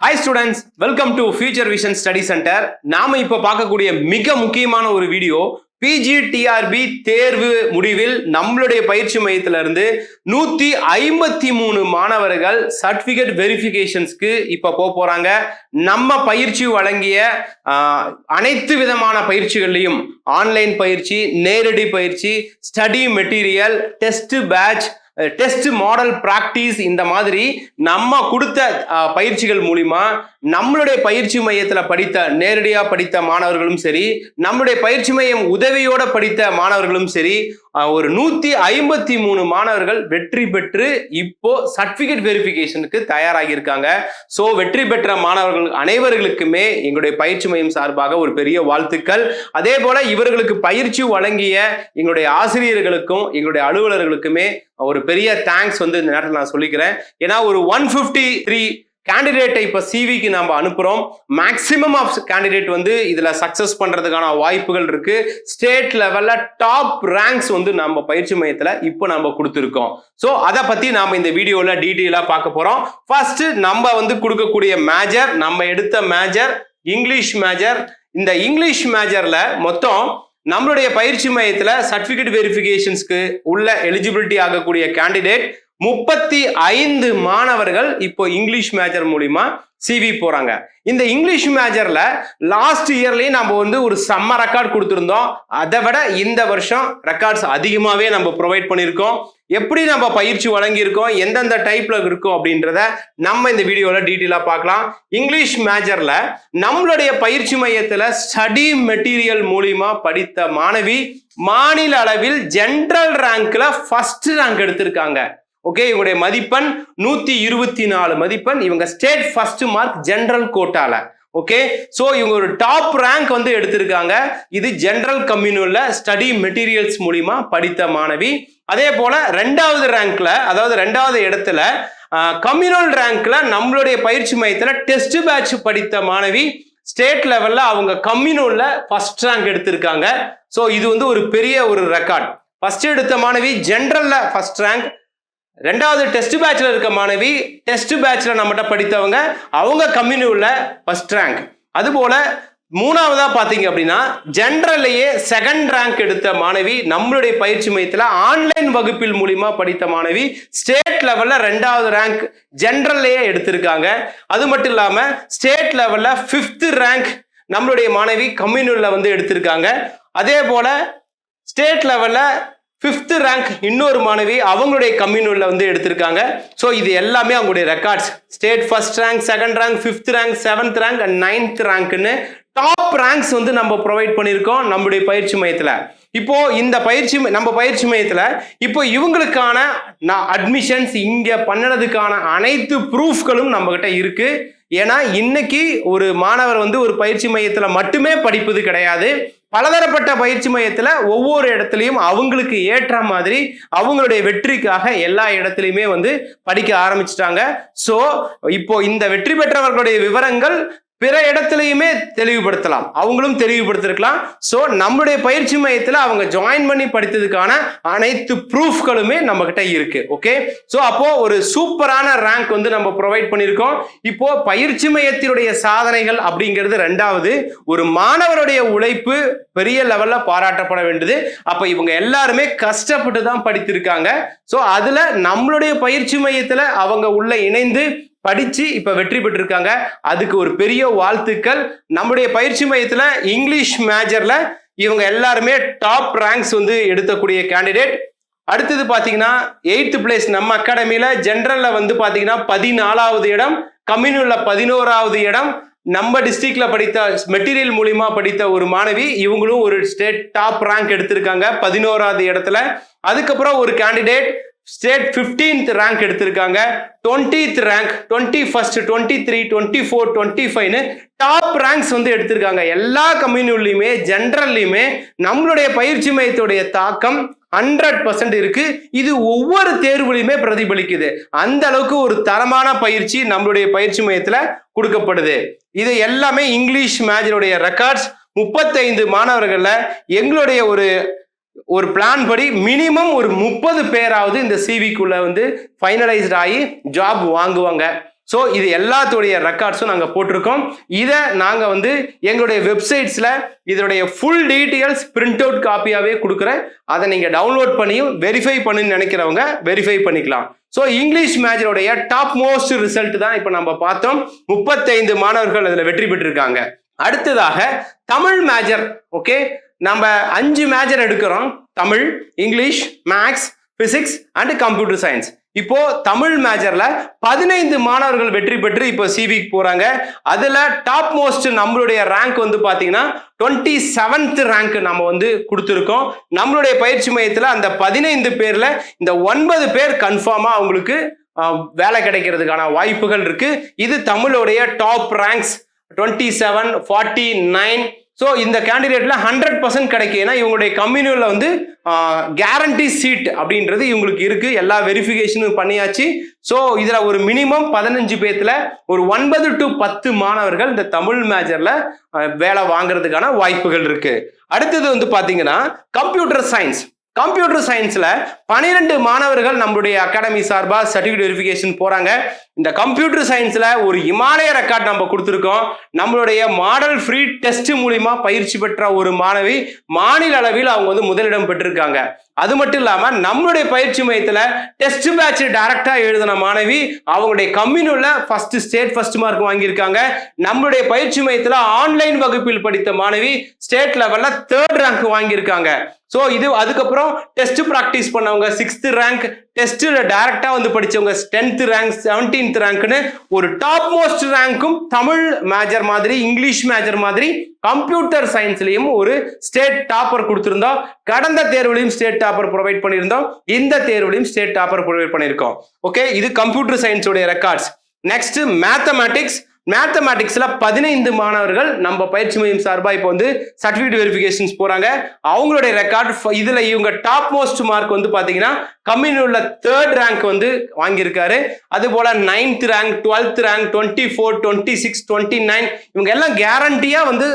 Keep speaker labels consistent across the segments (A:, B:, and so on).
A: Hi students welcome to Future Vision Study Centre நாம இப்போ பார்க்கக்கூடிய மிக முக்கியமான ஒரு வீடியோ பிஜிடிஆர்பி தேர்வு முடிவில் நம்மளுடைய பயிற்சி மையத்துல இருந்து நூத்தி ஐம்பத்தி மூணு மாணவர்கள் சர்டிபிகேட் வெரிஃபிகேஷன்ஸ்க்கு இப்போ போக போறாங்க. நம்ம பயிற்சி வழங்கிய அனைத்து விதமான பயிற்சிகள்லையும் ஆன்லைன் பயிற்சி நேரடி பயிற்சி study material test batch test model practice இந்த மாதிரி நம்ம கொடுத்த பயிற்சிகள் மூலிமா நம்மளுடைய பயிற்சி மையத்தில் படித்த நேரடியாக படித்த மாணவர்களும் சரி நம்மளுடைய பயிற்சி மையம் உதவியோட படித்த மாணவர்களும் சரி ஒரு நூத்தி ஐம்பத்தி மூணு மாணவர்கள் வெற்றி பெற்று இப்போ சர்டிபிகேட் வெரிஃபிகேஷனுக்கு தயாராகி இருக்காங்க ஸோ வெற்றி பெற்ற மாணவர்கள் அனைவர்களுக்குமே எங்களுடைய பயிற்சி மையம் சார்பாக ஒரு பெரிய வாழ்த்துக்கள். அதே போல இவர்களுக்கு பயிற்சி வழங்கிய எங்களுடைய ஆசிரியர்களுக்கும் எங்களுடைய அலுவலர்களுக்குமே ஒரு பெரிய தேங்க்ஸ் வந்து இந்த நேரத்தில் நான் சொல்லிக்கிறேன். ஏன்னா ஒரு ஒன் ஃபிஃப்டி த்ரீ கேண்டிடேட்டை இப்போ சிவிக்கு நம்ம அனுப்புகிறோம் மேக்ஸிமம் ஆஃப் கேண்டிடேட் வந்து இதில் சக்ஸஸ் பண்ணுறதுக்கான வாய்ப்புகள் இருக்குது ஸ்டேட் லெவலில் டாப் ரேங்க்ஸ் வந்து நம்ம பயிற்சி மையத்தில் இப்போ நம்ம கொடுத்துருக்கோம். ஸோ அதை பற்றி நாம் இந்த வீடியோவில் டீட்டெயிலாக பார்க்க போகிறோம் ஃபர்ஸ்ட் நம்ம வந்து கொடுக்கக்கூடிய மேஜர் நம்ம எடுத்த மேஜர் இங்கிலீஷ் மேஜர் இந்த இங்கிலீஷ் மேஜரில் மொத்தம் நம்மளுடைய பயிற்சி மையத்தில் சர்டிஃபிகேட் வெரிஃபிகேஷன்ஸ்க்கு உள்ள எலிஜிபிலிட்டி ஆகக்கூடிய கேண்டிடேட் முப்பத்தி ஐந்து மாணவர்கள் இப்போ இங்கிலீஷ் மேஜர் மூலிமா சிவி போறாங்க. இந்த இங்கிலீஷ் மேஜர்ல லாஸ்ட் இயர்லயும் நம்ம வந்து ஒரு செம்ம ரெக்கார்ட் கொடுத்துருந்தோம். அதை விட இந்த வருஷம் ரெக்கார்ட்ஸ் அதிகமாகவே நம்ம ப்ரொவைட் பண்ணியிருக்கோம். எப்படி நம்ம பயிற்சி வழங்கியிருக்கோம் எந்தெந்த டைப்ல இருக்கோம் அப்படின்றத நம்ம இந்த வீடியோவில் டீட்டெயிலாக பார்க்கலாம். இங்கிலீஷ் மேஜரில் நம்மளுடைய பயிற்சி மையத்தில் ஸ்டடி மெட்டீரியல் மூலியமா படித்த மாணவி மாநில அளவில் ஜென்ரல் ரேங்க்ல ஃபர்ஸ்ட் ரேங்க் எடுத்திருக்காங்க. ஓகே இவங்களுடைய மதிப்பெண் நூத்தி இருபத்தி நாலு மதிப்பெண். இவங்க ஸ்டேட் ஃபர்ஸ்ட் மார்க் ஜென்ரல் கோட்டால ஓகே ஸோ இவங்க ஒரு டாப் ரேங்க் வந்து எடுத்திருக்காங்க. இது ஜென்ரல் கம்யூனில் ஸ்டடி மெட்டீரியல்ஸ் மூலிமா படித்த மாணவி. அதே போல ரெண்டாவது ரேங்க்ல அதாவது ரெண்டாவது இடத்துல கம்யூனல் ரேங்க்ல நம்மளுடைய பயிற்சி மையத்தில் டெஸ்ட் பேட்ச் படித்த மாணவி. ஸ்டேட் லெவல்ல அவங்க கம்யூனல்ல ஃபர்ஸ்ட் ரேங்க் எடுத்திருக்காங்க. ஸோ இது வந்து ஒரு பெரிய ஒரு ரெக்கார்ட் ஃபர்ஸ்ட் எடுத்த மாணவி ஜென்ரல்ல ஃபர்ஸ்ட் ரேங்க் ரெண்டாவது டெஸ்ட் பேட்சில் இருக்க மாணவி டெஸ்ட் பேட்சில் நம்மகிட்ட படித்தவங்க அவங்க கம்யூனிவில் ஃபஸ்ட் ரேங்க் அதுபோல் மூணாவதாக பார்த்தீங்க அப்படின்னா ஜென்ரல்லையே செகண்ட் ரேங்க் எடுத்த மாணவி நம்மளுடைய பயிற்சி மையத்தில் ஆன்லைன் வகுப்பில் மூலிமா படித்த மாணவி ஸ்டேட் லெவலில் ரெண்டாவது ரேங்க் ஜென்ரல்லையே எடுத்திருக்காங்க. அது மட்டும் இல்லாமல் ஸ்டேட் லெவலில் ஃபிஃப்த் ரேங்க் நம்மளுடைய மாணவி கம்யூனியூல வந்து எடுத்திருக்காங்க. அதே போல் ஸ்டேட் லெவலில் ஃபிஃப்த்து ரேங்க் இன்னொரு மாணவி அவங்களுடைய கம்யூனில் வந்து எடுத்திருக்காங்க. ஸோ இது எல்லாமே அவங்களுடைய records state first rank second rank fifth rank seventh rank and ninth ரேங்க்னு top ranks வந்து நம்ம ப்ரொவைட் பண்ணியிருக்கோம் நம்முடைய பயிற்சி மையத்தில். இப்போ இந்த பயிற்சி நம்ம பயிற்சி மையத்தில் இப்போ இவங்களுக்கான நான் அட்மிஷன்ஸ் இங்கே பண்ணினதுக்கான அனைத்து ப்ரூஃப்களும் நம்மக்கிட்ட இருக்குது ஏன்னா இன்னைக்கு ஒரு மாணவர் வந்து ஒரு பயிற்சி மையத்தில் மட்டுமே படிப்பது கிடையாது. பலதரப்பட்ட பயிற்சி மையத்தில் ஒவ்வொரு இடத்துலையும் அவங்களுக்கு ஏற்ற மாதிரி அவங்களுடைய வெற்றிக்காக எல்லா இடத்துலையுமே வந்து படிக்க ஆரம்பிச்சிட்டாங்க. ஸோ இப்போ இந்த வெற்றி பெற்றவர்களுடைய விவரங்கள் பிற இடத்துலையுமே தெளிவுபடுத்தலாம். அவங்களும் தெளிவுபடுத்திருக்கலாம். ஸோ நம்மளுடைய பயிற்சி மையத்தில் அவங்க ஜாயின் பண்ணி படித்ததுக்கான அனைத்து ப்ரூஃப்களுமே நம்ம கிட்ட இருக்கு. ஓகே ஸோ அப்போ ஒரு சூப்பரான ரேங்க் வந்து நம்ம ப்ரொவைட் பண்ணியிருக்கோம். இப்போ பயிற்சி மையத்தினுடைய சாதனைகள் அப்படிங்கிறது ரெண்டாவது. ஒரு மாணவருடைய உழைப்பு பெரிய லெவலில் பாராட்டப்பட வேண்டியது. அப்போ இவங்க எல்லாருமே கஷ்டப்பட்டு தான் படித்திருக்காங்க. ஸோ அதில் நம்மளுடைய பயிற்சி மையத்தில் அவங்க உள்ள இணைந்து படித்து இப்போ வெற்றி பெற்றிருக்காங்க. அதுக்கு ஒரு பெரிய வாழ்த்துக்கள். நம்முடைய பயிற்சி மையத்தில் இங்கிலீஷ் மேஜரில் இவங்க எல்லாருமே டாப் ரேங்க்ஸ் வந்து எடுத்தக்கூடிய கேண்டிடேட் அடுத்தது பார்த்தீங்கன்னா எயித்து பிளேஸ் நம்ம அகாடமியில் ஜென்ரலில் வந்து பார்த்தீங்கன்னா பதினாலாவது இடம் கம்யூனில் பதினோராவது இடம். நம்ம டிஸ்ட்ரிக்ட்ல படித்த மெட்டீரியல் மூலியமா படித்த ஒரு மாணவி இவங்களும் ஒரு ஸ்டேட் டாப் ரேங்க் எடுத்திருக்காங்க பதினோராவது இடத்துல. அதுக்கப்புறம் ஒரு கேண்டிடேட் ஸ்டேட் 15th ரேங்க் எடுத்திருக்காங்க. 20th rank twenty first twenty three twenty four twenty ஃபைவ்னு டாப் ரேங்க்ஸ் வந்து எடுத்திருக்காங்க. எல்லா கம்யூனிலையுமே ஜென்ரல்லையுமே நம்மளுடைய பயிற்சி மையத்துடைய தாக்கம் ஹண்ட்ரட் பர்சன்ட் இருக்கு. இது ஒவ்வொரு தேர்வுலையுமே பிரதிபலிக்குது. அந்த அளவுக்கு ஒரு தரமான பயிற்சி நம்மளுடைய பயிற்சி மையத்துல கொடுக்கப்படுது. இது எல்லாமே இங்கிலீஷ் மேஜருடைய ரெக்கார்ட்ஸ் முப்பத்தைந்து மாணவர்களில் எங்களுடைய ஒரு ஒரு பிளான் படி மினிமம் ஒரு முப்பது பேராவது இந்த சிவிக்குள்ள வந்து ஃபைனலைஸ்ட் ஆகி ஜாப் வாங்குவாங்க. ஸோ இது எல்லாத்துடைய ரெக்கார்ட்ஸும் நாங்கள் போட்டிருக்கோம். இதை நாங்கள் வந்து எங்களுடைய வெப்சைட்ஸில் இதனுடைய ஃபுல் டீட்டெயில்ஸ் பிரிண்ட் அவுட் காப்பியாகவே கொடுக்குறேன். அதை நீங்கள் டவுன்லோட் பண்ணியும் வெரிஃபை பண்ணுன்னு நினைக்கிறவங்க வெரிஃபை பண்ணிக்கலாம். ஸோ இங்கிலீஷ் மேஜருடைய டாப் மோஸ்ட் ரிசல்ட் தான் இப்போ நம்ம பார்த்தோம். முப்பத்தைந்து மாணவர்கள் அதில் வெற்றி பெற்றிருக்காங்க. அடுத்ததாக தமிழ் மேஜர் ஓகே நம்ம அஞ்சு மேஜர் எடுக்கிறோம். Tamil English maths physics and computer science இப்போ தமிழ் மேஜர்ல பதினைந்து மாணவர்கள் வெற்றி பெற்று இப்போ சிவிக்கு போறாங்க. அதுல டாப் மோஸ்ட் நம்மளுடைய ரேங்க் வந்து பாத்தீங்கன்னா டுவெண்ட்டி செவன்த் ரேங்க் நம்ம வந்து கொடுத்துருக்கோம். நம்மளுடைய பயிற்சி மையத்துல அந்த பதினைந்து பேர்ல இந்த ஒன்பது பேர் கன்ஃபார்மா அவங்களுக்கு வேலை கிடைக்கிறதுக்கான வாய்ப்புகள் இருக்கு. இது தமிழுடைய top ranks twenty seven forty nine so இந்த கேண்டிடேட்டில் ஹண்ட்ரட் பர்சன்ட் கிடைக்கும். ஏன்னா இவங்களுடைய கம்யூனியில் வந்து கேரண்டி சீட் அப்படின்றது இவங்களுக்கு இருக்குது எல்லா வெரிஃபிகேஷனும் பண்ணியாச்சு. ஸோ இதில் ஒரு மினிமம் பதினஞ்சு பேர்த்தில் ஒரு ஒன்பது டு பத்து மாணவர்கள் இந்த தமிழ் மேஜரில் வேலை வாங்குறதுக்கான வாய்ப்புகள் இருக்குது அடுத்தது வந்து பார்த்தீங்கன்னா கம்ப்யூட்டர் சயின்ஸ் கம்ப்யூட்டர் சயின்ஸில் பனிரெண்டு மாணவர்கள் நம்மளுடைய அகாடமி சார்பாக சர்டிஃபிகேட் வெரிஃபிகேஷன் போகிறாங்க இந்த கம்ப்யூட்டர் சயின்ஸில் ஒரு இமாலய ரெக்கார்ட் நம்ம கொடுத்துருக்கோம். நம்மளுடைய மாடல் ஃப்ரீ டெஸ்ட் மூலிமா பயிற்சி பெற்ற ஒரு மாணவி மாநில அளவில் அவங்க வந்து முதலிடம் பெற்றிருக்காங்க. அது மட்டும் இல்லாமல் நம்மளுடைய பயிற்சி மையத்தில் டெஸ்ட் பேட்ச் டைரக்டாக எழுதின மாணவி அவங்களுடைய கம்யூனில் ஃபர்ஸ்ட் ஸ்டேட் ஃபர்ஸ்ட் மார்க் வாங்கியிருக்காங்க. நம்மளுடைய பயிற்சி மையத்தில் ஆன்லைன் வகுப்பில் படித்த மாணவி ஸ்டேட் லெவலில் தேர்ட் ரேங்க் வாங்கியிருக்காங்க. ஸோ இது அதுக்கப்புறம் டெஸ்ட் ப்ராக்டிஸ் பண்ணவங்க சிக்ஸ்த் ரேங்க் டெஸ்ட்டில் டைரக்டாக வந்து படித்தவங்க டென்த்து ரேங்க் செவன்டீன்த் ரேங்க்னு ஒரு டாப் மோஸ்ட் ரேங்க்கும் தமிழ் மேஜர் மாதிரி இங்கிலீஷ் மேஜர் மாதிரி கம்ப்யூட்டர் சயின்ஸ்லையும் ஒரு ஸ்டேட் டாப்பர் கொடுத்துருந்தோம். கடந்த தேர்வுலையும் ஸ்டேட் டாப்பர் ப்ரொவைட் பண்ணியிருந்தோம். இந்த தேர்வுலையும் ஸ்டேட் டாப்பர் ப்ரொவைட் பண்ணியிருக்கோம். ஓகே இது கம்ப்யூட்டர் சயின்ஸோடைய ரெக்கார்ட்ஸ் நெக்ஸ்ட் மேத்தமேட்டிக்ஸ் மேத்தமேட்டிக்ஸில் பதினைந்து மாணவர்கள் நம்ம பயிற்சி மையம் சார்பாக இப்போ வந்து சர்டிஃபிகேட் வெரிஃபிகேஷன்ஸ் போகிறாங்க அவங்களுடைய ரெக்கார்ட் இதில் இவங்க டாப் மோஸ்ட் மார்க் வந்து பார்த்தீங்கன்னா கம்மியில் உள்ள தேர்ட் ரேங்க் வந்து வாங்கியிருக்காரு. அதுபோல் ninth rank twelfth rank twenty four twenty six twenty nine இவங்க எல்லாம் கேரண்டியாக வந்து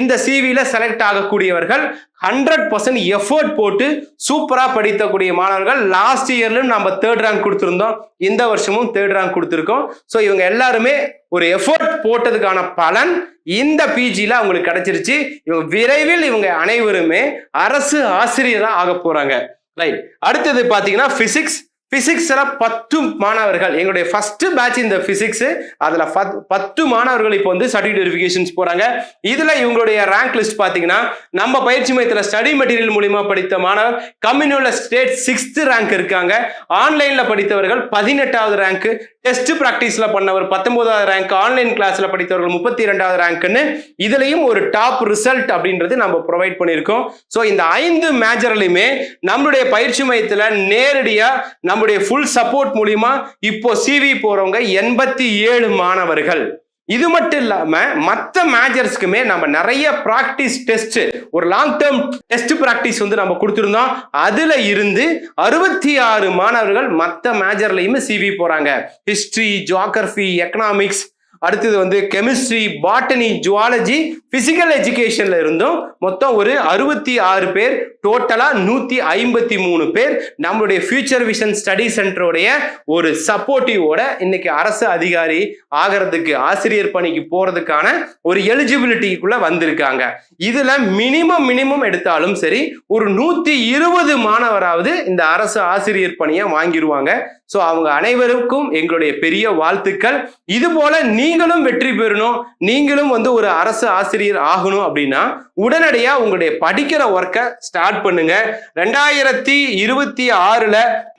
A: இந்த சிவியில் செலக்ட் ஆகக்கூடியவர்கள். ஹண்ட்ரட் பர்சன்ட் எஃபர்ட் போட்டு சூப்பராக படித்தக்கூடிய மாணவர்கள் லாஸ்ட் இயர்லையும் நம்ம தேர்ட் ரேங்க் கொடுத்துருந்தோம். இந்த வருஷமும் தேர்ட் ரேங்க் கொடுத்துருக்கோம். ஸோ இவங்க எல்லாருமே ஒரு எஃபர்ட் போட்டதுக்கான பலன் இந்த பிஜியில் அவங்களுக்கு கிடைச்சிருச்சு. இவங்க விரைவில் இவங்க அனைவருமே அரசு ஆசிரியராக ஆக போகிறாங்க ரைட் அடுத்தது பார்த்தீங்கன்னா ஃபிசிக்ஸ் பிசிக்ஸ்ல பத்து மாணவர்கள். எங்களுடைய ஃபஸ்ட்டு பேட்ச் இந்த ஃபிசிக்ஸு அதில் பத்- பத்து மாணவர்கள் இப்போ வந்து சர்டிஃபிகேட் வெரிஃபிகேஷன்ஸ் போகிறாங்க இதில் இவங்களுடைய ரேங்க் லிஸ்ட் பார்த்தீங்கன்னா நம்ம பயிற்சி மையத்தில் ஸ்டடி மெட்டீரியல் மூலிமா படித்த மாணவர் கம்யூனியூல ஸ்டேட் சிக்ஸ்த்து ரேங்க் இருக்காங்க. ஆன்லைனில் படித்தவர்கள் பதினெட்டாவது ரேங்க்கு டெஸ்ட் ப்ராக்டிஸில் பண்ணவர் பத்தொன்பதாவது ரேங்க் ஆன்லைன் கிளாஸில் படித்தவர்கள் முப்பத்தி இரண்டாவது ரேங்க்னு இதுலேயும் ஒரு டாப் ரிசல்ட் அப்படின்றது நம்ம ப்ரொவைட் பண்ணியிருக்கோம். ஸோ இந்த ஐந்து மேஜர்லையுமே நம்மளுடைய பயிற்சி மையத்தில் நேரடியாக நம்முடைய ஃபுல் சப்போர்ட் மூலிமா இப்போ சிவி போகிறவங்க எண்பத்தி ஏழு மாணவர்கள். இது மட்டும் இல்லாம மற்ற மேஜர்ஸ்க்குமே நம்ம நிறைய ப்ராக்டிஸ் டெஸ்ட் ஒரு லாங் டேர்ம் டெஸ்ட் ப்ராக்டிஸ் வந்து நம்ம கொடுத்துருந்தோம். அதுல இருந்து அறுபத்தி ஆறு மாணவர்கள் மற்ற மேஜர்லயுமே சிவி போறாங்க. ஹிஸ்டரி ஜியாகிரபி எக்கனாமிக்ஸ் அடுத்தது வந்து கெமிஸ்ட்ரி பாட்டனி ஜுவாலஜி பிசிக்கல் எஜுகேஷன்ல இருந்தும். மொத்தம் ஒரு அறுபத்தி ஆறு பேர். டோட்டலா நூத்தி ஐம்பத்தி மூணு பேர். நம்மளுடைய ஃபியூச்சர் விஷன் ஸ்டடி சென்டருடைய ஒரு சப்போர்ட்டிவோட இன்னைக்கு அரசு அதிகாரி ஆகிறதுக்கு ஆசிரியர் பணிக்கு போறதுக்கான ஒரு எலிஜிபிலிட்டிக்குள்ள வந்திருக்காங்க. இதுல மினிமம் மினிமம் எடுத்தாலும் சரி ஒரு நூத்தி இருபது மாணவராவது இந்த அரசு ஆசிரியர் பணியை வாங்கிடுவாங்க ஸோ அவங்க அனைவருக்கும் எங்களுடைய பெரிய வாழ்த்துக்கள். இது போல நீங்களும் வெற்றி பெறணும். நீங்களும் வந்து ஒரு அரசு ஆசிரியர் ஆகணும் அப்படின்னா உடனடியா உங்களுடைய படிக்கிற ஒர்க்கை ஸ்டார்ட் பண்ணுங்க. ரெண்டாயிரத்தி இருபத்தி ஆறுல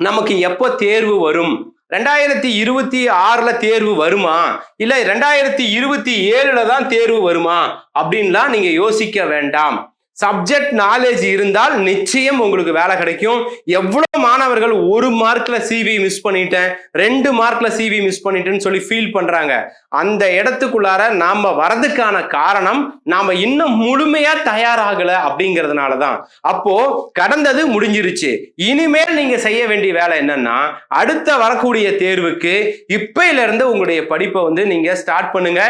A: நமக்கு எப்போ தேர்வு வரும்? ரெண்டாயிரத்தி இருபத்தி ஆறுல தேர்வு வருமா? இல்லை ரெண்டாயிரத்தி இருபத்தி ஏழுல தான் தேர்வு வருமா? அப்படின்லாம் நீங்க யோசிக்க வேண்டாம். சப்ஜெக்ட் நாலேஜ் இருந்தால் நிச்சயம் உங்களுக்கு வேலை கிடைக்கும். எவ்வளோ மாணவர்கள் ஒரு மார்க்கில் சிவி மிஸ் பண்ணிட்டேன் ரெண்டு மார்க்கில் சிவி மிஸ் பண்ணிட்டேன்னு சொல்லி ஃபீல் பண்ணுறாங்க அந்த இடத்துக்குள்ளார நாம் வரதுக்கான காரணம் நாம் இன்னும் முழுமையாக தயாராகலை அப்படிங்கிறதுனால தான் அப்போது கடந்தது முடிஞ்சிருச்சு. இனிமேல் நீங்கள் செய்ய வேண்டிய வேலை என்னன்னா அடுத்த வரக்கூடிய தேர்வுக்கு இப்பையில இருந்து உங்களுடைய படிப்பை வந்து நீங்கள் ஸ்டார்ட் பண்ணுங்க.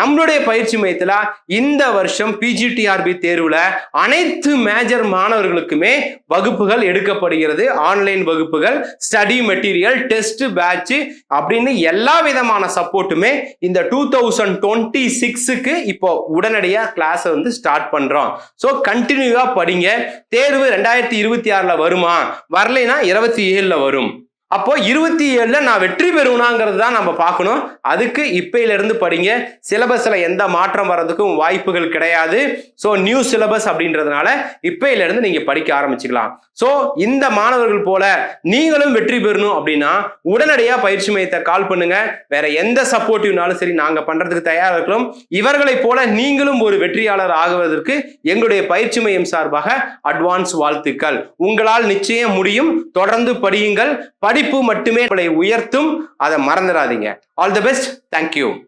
A: நம்மளுடைய பயிற்சி மையத்தில் இந்த வருஷம் பிஜிடிஆர்பி தேர்வில் அனைத்து மேஜர் மாணவர்களுக்குமே வகுப்புகள் எடுக்கப்படுகிறது. ஆன்லைன் வகுப்புகள் ஸ்டடி மெட்டீரியல் டெஸ்ட் பேட்ச் அப்படின்னு எல்லா விதமான சப்போர்ட்டுமே இந்த டூ தௌசண்ட் டுவெண்ட்டி சிக்ஸுக்கு இப்போ உடனடியாக கிளாஸை வந்து ஸ்டார்ட் பண்றோம். ஸோ கண்டினியூவா படிங்க. தேர்வு ரெண்டாயிரத்தி இருபத்தி ஆறுல வருமா? வரலைன்னா இருபத்தி ஏழுல வரும். அப்போ இருபத்தி ஏழுல நான் வெற்றி பெறுவனாங்கிறது தான் நம்ம பார்க்கணும். அதுக்கு இப்பையில இருந்து படிங்க. சிலபஸ்ல எந்த மாற்றம் வர்றதுக்கும் வாய்ப்புகள் கிடையாது. ஸோ நியூ சிலபஸ் அப்படின்றதுனால இப்பையில இருந்து நீங்க படிக்க ஆரம்பிச்சுக்கலாம். ஸோ இந்த மாணவர்கள் போல நீங்களும் வெற்றி பெறணும் அப்படின்னா உடனடியாக பயிற்சி மையத்தை கால் பண்ணுங்க. வேற எந்த சப்போர்ட்டிவ்னாலும் சரி நாங்க பண்றதுக்கு தயாராக இருக்கிறோம். இவர்களைப் போல நீங்களும் ஒரு வெற்றியாளர் ஆகுவதற்கு எங்களுடைய பயிற்சி மையம் சார்பாக அட்வான்ஸ் வாழ்த்துக்கள். உங்களால் நிச்சயம் முடியும். தொடர்ந்து படியுங்கள். படிப்பு மட்டுமே உங்களை உயர்த்தும். அதை மறந்துடாதீங்க. All the best thank you